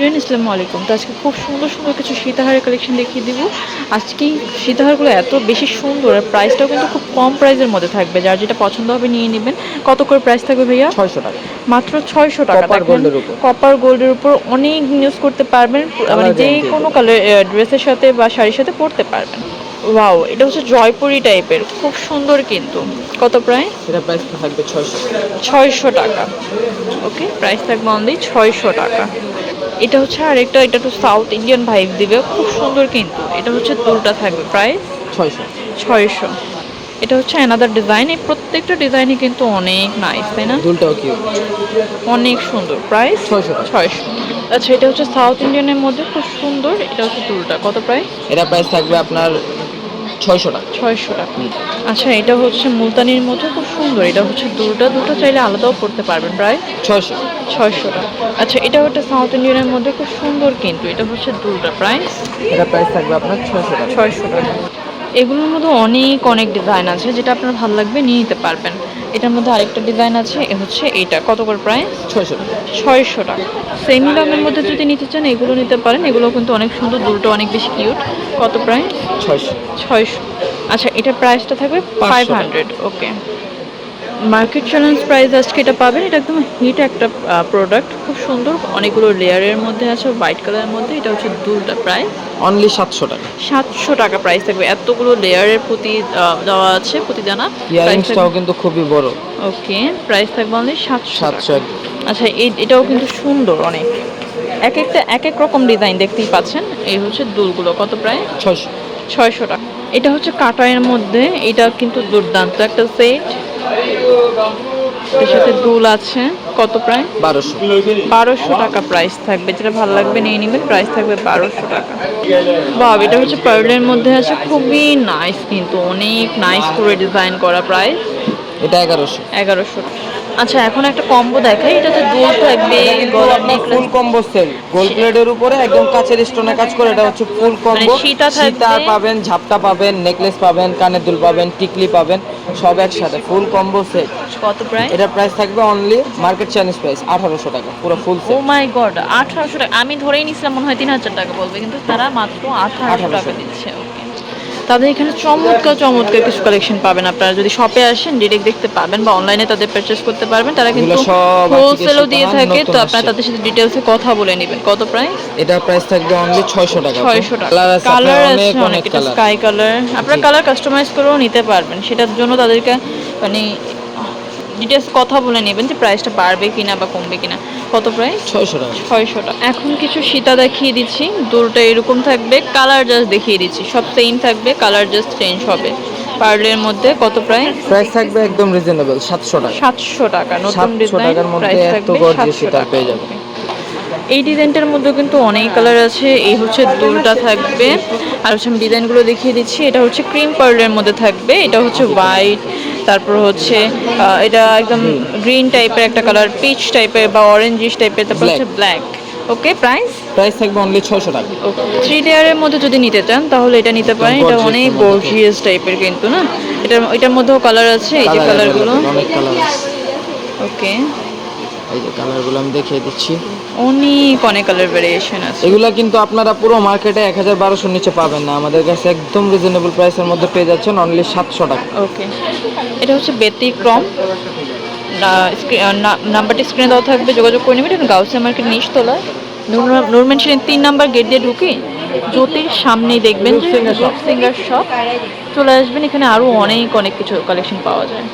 Rain আসসালামু আলাইকুম। তো আজকে খুব সুন্দর সুন্দর কিছু সীতাহারের কালেকশন দেখিয়ে দিব। আজকে সীতাহারগুলো এত বেশি সুন্দর আর প্রাইসটাও কিন্তু খুব কম প্রাইসের মধ্যে থাকবে। যার যেটা পছন্দ হবে নিয়ে নেবেন। কত করে প্রাইস থাকবে ভাইয়া? ছয়শো টাকা। মাত্র ছয়শো টাকা। কপার গোল্ডের উপর। অনেক ইউজ করতে পারবেন। মানে যে কোনো কালার ড্রেসের সাথে বা শাড়ির সাথে পরতে পারবেন। ওয়াও এটা হচ্ছে জয়পুরি টাইপের খুব সুন্দর কিন্তু। কত প্রায় এটা প্রাইস থাকবে ছয়শো। ছয়শো টাকা। ওকে প্রাইস থাকবে অনলি ছয়শো টাকা। এটা হচ্ছে আর একটা এটা তো সাউথ ইন্ডিয়ান ভাইব দিবে। খুব সুন্দর কিন্তু। এটা হচ্ছে দুলটা থাকবে। প্রাইস ছয়শো। ছয়শো। এটা হচ্ছে অ্যানাদার ডিজাইন এই প্রত্যেকটা ডিজাইনই কিন্তু অনেক নাইস তাই না? দুলটাও কি অনেক সুন্দর। প্রাইস 600 টাকা। ছয়শো। আচ্ছা এটা হচ্ছে সাউথ ইন্ডিয়ানের মধ্যে খুব সুন্দর। এটা হচ্ছে দুলটা। কত প্রাইস এটা প্রাইস থাকবে আপনার ছয়শো টাকা। ছয়শো টাকা। আচ্ছা এটা হচ্ছে মুলতানির মধ্যে খুব সুন্দর। এটা হচ্ছে দুটো দুটো চাইলে আলাদাও পড়তে পারবেন প্রায়। ছয়শো। ছয়শো টাকা। আচ্ছা এটা হচ্ছে সাউথ ইন্ডিয়ানের মধ্যে খুব সুন্দর কিন্তু। এটা হচ্ছে দুলটা প্রাইস। এটা প্রাইস থাকবে আপনার ছয়শো টাকা। ছয়শো টাকা। এগুলোর মধ্যে অনেক অনেক ডিজাইন আছে যেটা আপনার ভালো লাগবে নিয়ে নিতে পারবেন। এটার মধ্যে আরেকটা ডিজাইন আছে হচ্ছে এটা কত করে প্রায় ছয়শো টাকা। ছয়শো টাকা। সেমি দামের মধ্যে যদি নিতে চান এগুলো নিতে পারেন। এগুলো কিন্তু অনেক সুন্দর দুটো অনেক বেশি কিউট কত প্রায় ছয়শো। ছয়শো। আচ্ছা এটার প্রাইসটা থাকবে five hundred okay market challenge price আজকে এটা পাবেন এটা একদম হিট একটা প্রোডাক্ট খুব সুন্দর অনেকগুলো লেয়ারের মধ্যে আছে হোয়াইট কালারের মধ্যে এটা হচ্ছে দুলটা প্রাইস অনলি সাতশো টাকা। সাতশো টাকা প্রাইস থাকবে। এতগুলো লেয়ারের প্রতি দেওয়া আছে প্রতিদানা। ইয়ারিংসটাও কিন্তু খুবই বড়। ওকে প্রাইস থাকবে অনলি সাতশো সাতশো আচ্ছা এই এটাও কিন্তু সুন্দর অনেক। এক একটা এক এক রকম ডিজাইন দেখতেই পাচ্ছেন। এই হচ্ছে দুলগুলো। কত প্রায় ছয়শো। ছয়শো টাকা। এটা হচ্ছে কাটায়ের মধ্যে এটা কিন্তু দুর্দান্ত। একটা সেট এর সাথে দুল আছে। কত প্রায় বারোশো। বারোশো টাকা প্রাইস থাকবে। যেটা ভালো লাগবে নিয়ে নেবেন প্রাইস থাকবে বারোশো টাকা। বাব এটা হচ্ছে পার্লের মধ্যে আছে। খুবই নাইস কিন্তু অনেক নাইস করে ডিজাইন করা প্রাইস এটা এগারোশো। এগারোশো আচ্ছা এখন একটা কম্বো দেখাই। এটাতে দুল থাকবে গলার necklace full combo sale gold প্লেটের উপরে একদম কাছের স্টোনে কাজ করে এটা হচ্ছে ফুল কম্বো মানে সীতা সীতা পাবেন ঝাপটা পাবেন নেকলেস পাবেন কানের দুল পাবেন টিকলি পাবেন সব একসাথে। ফুল কম্বো সেট কত প্রাইস এটার প্রাইস থাকবে অনলি মার্কেট চাইনিজ প্রাইস আঠারোশো টাকা পুরো ফুল ও মাই গড আঠারোশো টাকা। আমি ধরেই নিছিলাম মনে হয় তিন হাজার টাকা বলবে কিন্তু তারা মাত্র আঠারোশো 1800 টাকা দিচ্ছে ওকে তাদের এখানে চমৎকার চমৎকার কিছু কালেকশন পাবেন আপনারা। যদি শপে আসেন ডিরেক্ট দেখতে পাবেন বা অনলাইনে তাদের পারচেস করতে পারবেন। তারা কিন্তু হোলসেলও দিয়ে থাকে তো আপনারা তাদের সাথে ডিটেলসে কথা বলে নেবেন। কত প্রাইস এটার প্রাইস থাকবে অনলি ছয়শো টাকা। ছয়শো টাকা। কালার আছে অনেক কালার স্কাই কালার আপনারা কালার কাস্টমাইজ করেও নিতে পারবেন। সেটার জন্য তাদেরকে মানে ডিটেলস কথা বলে নেবেন যে প্রাইসটা বাড়বে কিনা বা কমবে কিনা। কত প্রায়? ছয়শো টাকা। ছয়শো টাকা। এখন কিছু সীতা দেখিয়ে দিচ্ছি। দুলটা এরকম থাকবে। কালার জাস্ট দেখিয়ে দিচ্ছি। সব সেম থাকবে। কালার জাস্ট চেঞ্জ হবে। পার্লের মধ্যে কত প্রায়? প্রাইস থাকবে একদম রিজনেবল সাতশো টাকা। সাতশো টাকা। নতুন ডিজাইন টাকার মধ্যে এত গর্জিয়াস সীতা পেয়ে যাবে। এই ডিজাইনটার মধ্যে কিন্তু অনেক কালার আছে। এই হচ্ছে দুলটা থাকবে। আর হচ্ছে আমি ডিজাইনগুলো দেখিয়ে দিচ্ছি। এটা হচ্ছে ক্রিম পার্লের মধ্যে থাকবে। এটা হচ্ছে হোয়াইট তারপর হচ্ছে এটা একদম গ্রিন টাইপের একটা কালার পিচ টাইপের বা অরেঞ্জিশ টাইপের তারপর হচ্ছে ব্ল্যাক ওকে প্রাইস প্রাইস থাকবে অনলি ছয়শো টাকা। থ্রি লেয়ারের মধ্যে যদি নিতে চান তাহলে এটা নিতে পারেন। এটা অনেক গর্জিয়াস টাইপের কিন্তু না? এটার এটার মধ্যেও কালার আছে এই যে কালারগুলো অনেক কালার ওকে এই যে কালারগুলো আমি দেখিয়ে দিচ্ছি। অনেক অনেক কালার ভেরিয়েশন আছে। এগুলা কিন্তু আপনারা পুরো মার্কেটে এক হাজার বারোশোর নিচে পাবেন না। আমাদের কাছে একদম রিজনেবল প্রাইসের মধ্যে পেয়ে যাচ্ছেন অনলি সাতশো টাকা। ওকে এটা হচ্ছে ব্যতিক্রম। নাম্বারটি স্ক্রিনে দেওয়া থাকবে যোগাযোগ করে নেবেন। এটা গাউসিয়া মার্কেট নিচতলা নুরমেনশনের তিন নাম্বার গেট দিয়ে ঢুকে জ্যোতির সামনেই দেখবেন সিঙ্গার শপ চলে আসবেন এখানে আরও অনেক অনেক কিছু কালেকশন পাওয়া যায়।